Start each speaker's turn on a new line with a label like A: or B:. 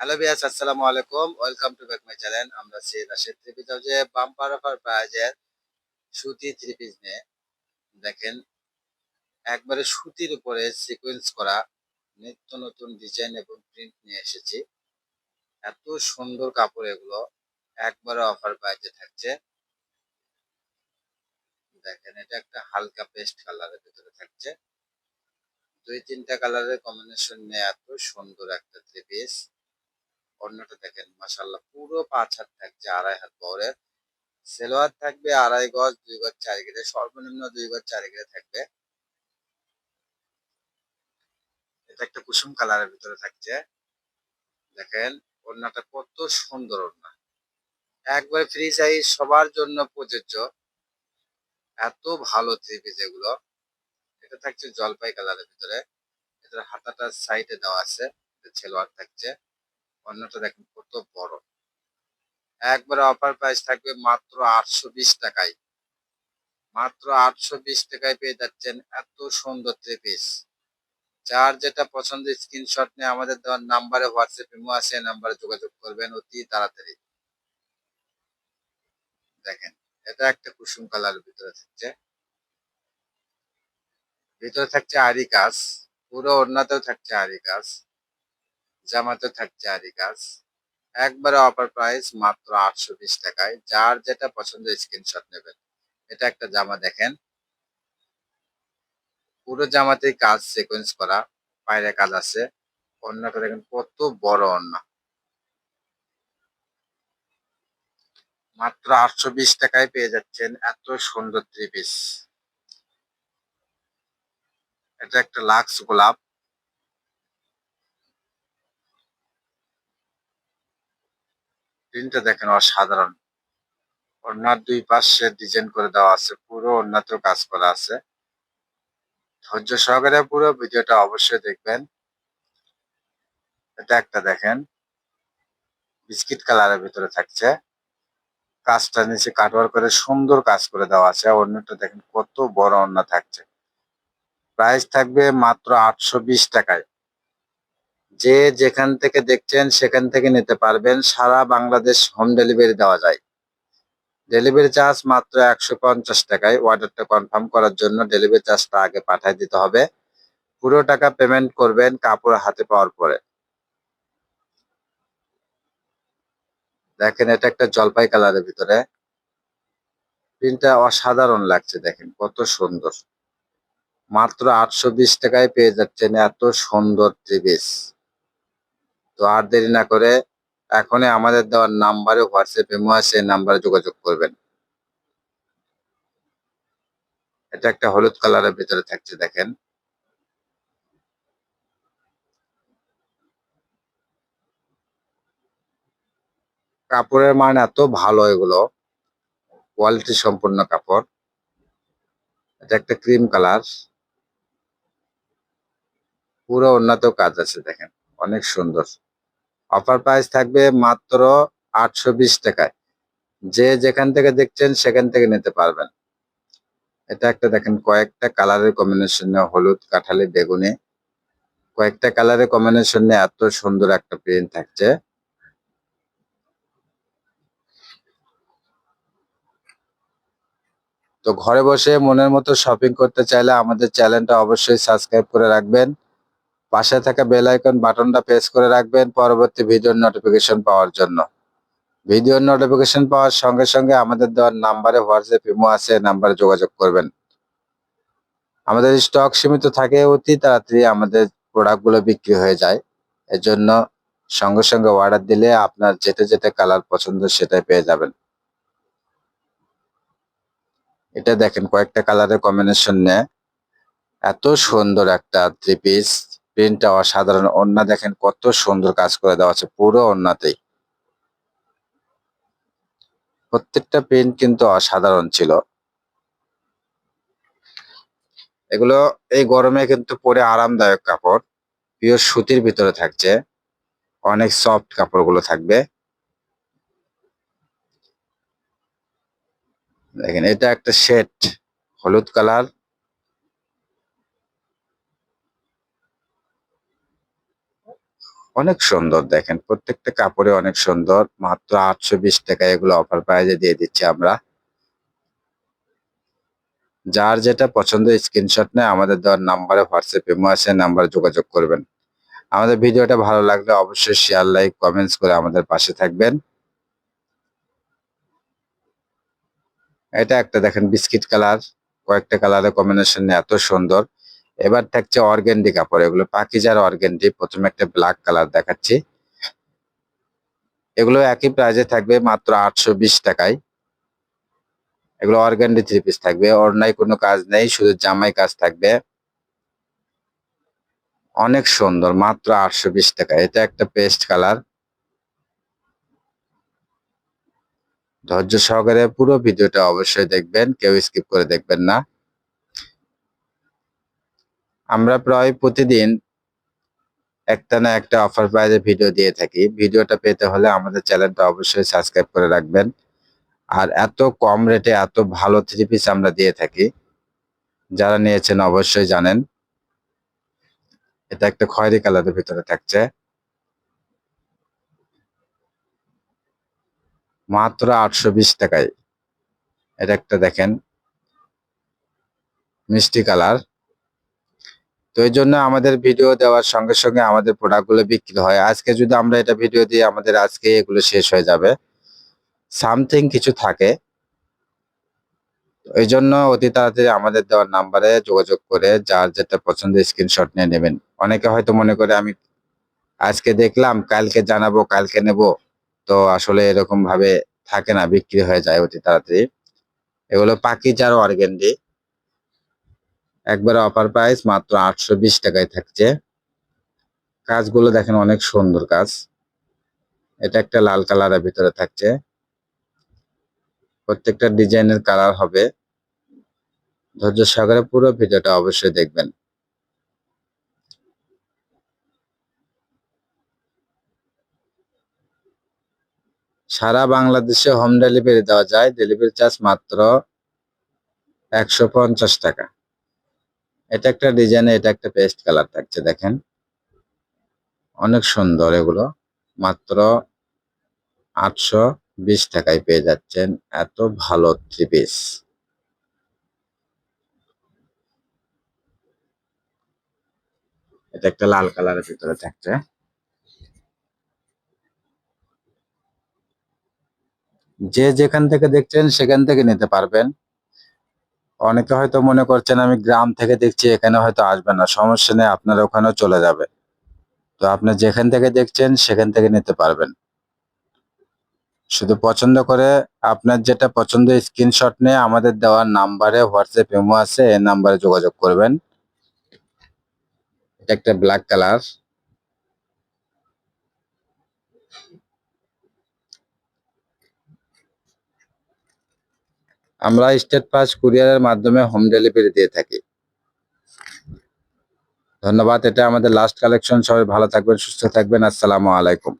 A: Hello বিয়াস আসসালামু আলাইকুম। Welcome to back my channel আমরা সে Rashed three piece bumper offer প্রাইজের সুতি থ্রি পিস নিয়ে। দেখেন, একবারে সুতির উপরে সিকোয়েন্স করা নিত্য নতুন ডিজাইন এবং প্রিন্ট নিয়ে এসেছি। এত সুন্দর কাপড় এগুলো একবারে অফার প্রাইজে থাকছে। দেখেন, এটা একটা হালকা পেস্ট কালারের ভিতরে থাকছে। দুই তিনটা কালারের কম্বিনেশন নিয়ে এত সুন্দর একটা থ্রি পিস অন্যটা দেখেন মাসাল্লাহ পুরো পাঁচ হাত থাকছে, আড়াই হাত বরের সেলোয়ার থাকবে আড়াই গজ, দুই গজ, চার গিরে সর্বনিম্ন দুই গজ, চার গিরে থাকবে। এটা একটা কুসুম কালারের ভিতরে থাকছে। দেখেন, ওড়নাটা কত সুন্দর ওড়না। একবার ফ্রি সাইজ, সবার জন্য প্রযোজ্য। এত ভালো থ্রি পিস এগুলো। এটা থাকছে জলপাই কালারের ভিতরে। এটার হাতাটা সাইডে দেওয়া আছে, এটা সেলোয়ার থাকছে। অন্যটা দেখেন কত বড়। একবারে অফার প্রাইস থাকবে মাত্র আটশো বিশ টাকায়। মাত্র আটশো বিশ টাকায় পেয়ে যাচ্ছেন এত সুন্দর থ্রি পিস যার যেটা পছন্দের স্ক্রিনশট নিয়ে আমাদের দেওয়ার নাম্বারে হোয়াটসঅ্যাপ ইমো আছে নাম্বারে যোগাযোগ করবেন অতি তাড়াতাড়ি। দেখেন, এটা একটা কুসুম কালারের ভিতরে থাকছে। ভিতরে থাকছে আরি কাজ পুরো ওড়নাতেও থাকছে আরি কাজ জামাতেও থাকছে আরি একবারে অফার প্রাইস মাত্র আটশো বিশ টাকায়। যার যেটা পছন্দের স্ক্রিনশট নেবেন। এটা একটা জামা দেখেন। পুরো জামাতেই কাজ সিকোয়েন্স করা। বাইরে কাজ আছে। অন্যটা দেখেন, কত বড় অন্য। মাত্র আটশো বিশ টাকায় পেয়ে যাচ্ছেন এত সুন্দর থ্রি পিস এটা একটা লাক্স গোলাপ। প্রিন্টটা দেখেন অসাধারণ। ওড়নার দুই পাশে ডিজাইন করে দেওয়া আছে, পুরো ওড়নাতেও কাজ করা আছে। ধৈর্য সহকারে পুরো ভিডিওটা অবশ্যই দেখবেন। এটা একটা দেখেন, বিস্কিট কালারের ভিতরে থাকছে। কাজটা নিচে কাটওয়ার করে সুন্দর কাজ করে দেওয়া আছে। অন্যটা দেখেন কত বড় অন্য থাকছে। প্রাইস থাকবে মাত্র আটশো বিশ টাকায়। যে যেখান থেকে দেখছেন সেখান থেকে নিতে পারবেন। সারা বাংলাদেশ হোম ডেলিভারি দেওয়া যায়। ডেলিভারি চার্জ মাত্র একশো পঞ্চাশ টাকায়। অর্ডারটা কনফার্ম করার জন্য ডেলিভারি চার্জটা আগে পাঠিয়ে দিতে হবে। পুরো টাকা পেমেন্ট করবেন কাপড় হাতে পাওয়ার পরে। দেখেন, এটা একটা জলপাই কালারের ভিতরে। প্রিন্টটা অসাধারণ লাগছে, দেখেন, কত সুন্দর। মাত্র আটশো বিশ টাকায় পেয়ে যাচ্ছেন এত সুন্দর ত্রিবিস তো আর দেরি না করে এখনই আমাদের দেওয়ার নাম্বারে হোয়াটসঅ্যাপ ইমো আছে নাম্বারে যোগাযোগ করবেন। এটা একটা হলুদ কালারের ভিতরে থাকছে, দেখেন। কাপড়ের মান এত ভালো এগুলো, কোয়ালিটি সম্পূর্ণ কাপড়। এটা একটা ক্রিম কালার। পুরো উন্নত কাজ আছে, দেখেন। অনেক সুন্দর। অফার প্রাইস থাকবে মাত্র আটশো বিশ টাকায়। যে যেখান থেকে দেখছেন সেখান থেকে নিতে পারবেন। এটা একটা দেখেন, কয়েকটা কালারের কম্বিনেশন হলুদ, কাঠালি, বেগুনি। কয়েকটা কালারের কম্বিনেশন এত সুন্দর একটা প্রিন্ট থাকছে। তো ঘরে বসে মনের মতো শপিং করতে চাইলে আমাদের চ্যানেলটা অবশ্যই সাবস্ক্রাইব করে রাখবেন। পাশে থাকা বেল আইকন বাটনটা প্রেস করে রাখবেন পরবর্তী ভিডিওর নোটিফিকেশন পাওয়ার জন্য। ভিডিওর নোটিফিকেশন পাওয়ার সঙ্গে সঙ্গে আমাদের দেওয়ার নাম্বারে হোয়াটসঅ্যাপ ইমো আছে নাম্বারে যোগাযোগ করবেন। আমাদের স্টক সীমিত থাকে, অতি তাড়াতাড়ি আমাদের প্রোডাক্টগুলো বিক্রি হয়ে যায়। এজন্য সঙ্গে সঙ্গে অর্ডার দিলে আপনার যেটা যেটা কালার পছন্দ সেটাই পেয়ে যাবেন। এটা দেখেন কয়েকটা কালারের কম্বিনেশন নিয়ে। এত সুন্দর একটা থ্রি পিস প্রিন্টটা অসাধারণ। ওন্না দেখেন কত সুন্দর কাজ করে দেওয়া আছে পুরো ওন্নাতেই প্রত্যেকটা প্রিন্ট কিন্তু অসাধারণ ছিল। এগুলো এই গরমে কিন্তু পরে আরামদায়ক কাপড়। পিওর সুতির ভিতরে থাকছে। অনেক সফট কাপড়গুলো থাকবে। দেখেন, এটা একটা সেট, হলুদ কালার। অনেক সুন্দর দেখেন। প্রত্যেকটা কাপড়ে অনেক সুন্দর। মাত্র আটশো বিশ টাকায় এগুলো অফার প্রাইজে দিয়ে দিচ্ছি আমরা। যার যেটা পছন্দ স্ক্রিনশট নেয় আমাদের দেওয়ার নাম্বারে হোয়াটসঅ্যাপ ইমো আছে নাম্বারে যোগাযোগ করবেন। আমাদের ভিডিওটা ভালো লাগলে অবশ্যই শেয়ার লাইক কমেন্টস করে আমাদের পাশে থাকবেন। এটা একটা দেখেন বিস্কিট কালার কয়েকটা কালারের কম্বিনেশন এত সুন্দর। এবার থাকছে অর্গেন্ডি কাপড়। এগুলো পাকিজার অর্গেন্ডি। প্রথমে একটা ব্ল্যাক কালার দেখাচ্ছি। এগুলো একই প্রাইজে থাকবে মাত্র আটশো বিশ টাকায়। এগুলো অর্গানডি থ্রি পিস থাকবে। অন্যায় কোনো কাজ নেই, শুধু জামাই কাজ থাকবে। অনেক সুন্দর, মাত্র আটশো বিশ টাকা এটা একটা পেস্ট কালার ধৈর্য সহকারে পুরো ভিডিওটা অবশ্যই দেখবেন, কেউ স্কিপ করে দেখবেন না। আমরা প্রায় প্রতিদিন একটা না একটা অফার প্রাইজে ভিডিও দিয়ে থাকি। ভিডিওটা পেতে হলে আমাদের চ্যানেলটা অবশ্যই সাবস্ক্রাইব করে রাখবেন। আর এত কম রেটে এত ভালো থ্রি পিস আমরা দিয়ে থাকি। যারা নিয়েছেন অবশ্যই জানেন। এটা একটা খয়েরি কালারের ভিতরে থাকছে। মাত্র আটশো বিশ টাকায়। এটা একটা দেখেন। মিষ্টি কালার। তো এই জন্য আমাদের ভিডিও দেওয়ার সঙ্গে সঙ্গে আমাদের প্রোডাক্টগুলো বিক্রি হয়। আজকে যদি আমরা এটা ভিডিও দিই, আমাদের আজকে এগুলো শেষ হয়ে যাবে। সামথিং কিছু থাকে। এই জন্য অতি তাড়াতাড়ি আমাদের দেওয়ার নাম্বারে যোগাযোগ করে যার যেটা পছন্দ স্ক্রিনশট নিয়ে নেবেন। অনেকে হয়তো মনে করে আমি আজকে দেখলাম, কালকে জানাব, কালকে নেব। তো আসলে এরকম ভাবে থাকে না, বিক্রি হয়ে যায় অতি তাড়াতাড়ি। এগুলো পাকি যার অর্গেন্ডি। একবারে অফার প্রাইস মাত্র আটশো বিশ টাকায় থাকছে। কাজগুলো দেখেন অনেক সুন্দর কাজ। এটা একটা লাল কালারের ভিতরে থাকছে। প্রত্যেকটা ডিজাইনের কালার হবে। ধৈর্য সহকারে পুরো ভিডিওটা অবশ্যই দেখবেন। সারা বাংলাদেশে হোম ডেলিভারি দেওয়া যায়। ডেলিভারি চার্জ মাত্র একশো পঞ্চাশ টাকা। এটা একটা ডিজাইনে এটা একটা পেস্ট কালার থাকছে, দেখেন। অনেক সুন্দর এগুলো। মাত্র আটশো বিশ টাকায় পেয়ে যাচ্ছেন। এত ভালো থ্রি পিস এটা একটা লাল কালারের ভিতরে থাকছে। যে যেখান থেকে দেখছেন, সেখান থেকে নিতে পারবেন। অনেকে হয়তো মনে করছেন, আমি গ্রাম থেকে দেখছি এখানে হয়তো আসবে না, সমস্যা নেই, আপনার ওখানেও চলে যাবে। তো আপনি যেখান থেকে দেখছেন, সেখান থেকে নিতে পারবেন। শুধু পছন্দ করে আপনার যেটা পছন্দ, স্ক্রিনশট নিয়ে আমাদের দেওয়ার নাম্বারে হোয়াটসঅ্যাপ ইমো আছে, এই নাম্বারে যোগাযোগ করবেন। এটা একটা ব্ল্যাক কালার। আমরা স্টেট পাস কুরিয়ারের মাধ্যমে হোম ডেলিভারি দিয়ে থাকি। ধন্যবাদ, এটা আমাদের লাস্ট কালেকশন সবাই ভালো থাকবেন, সুস্থ থাকবেন। আসসালামু আলাইকুম।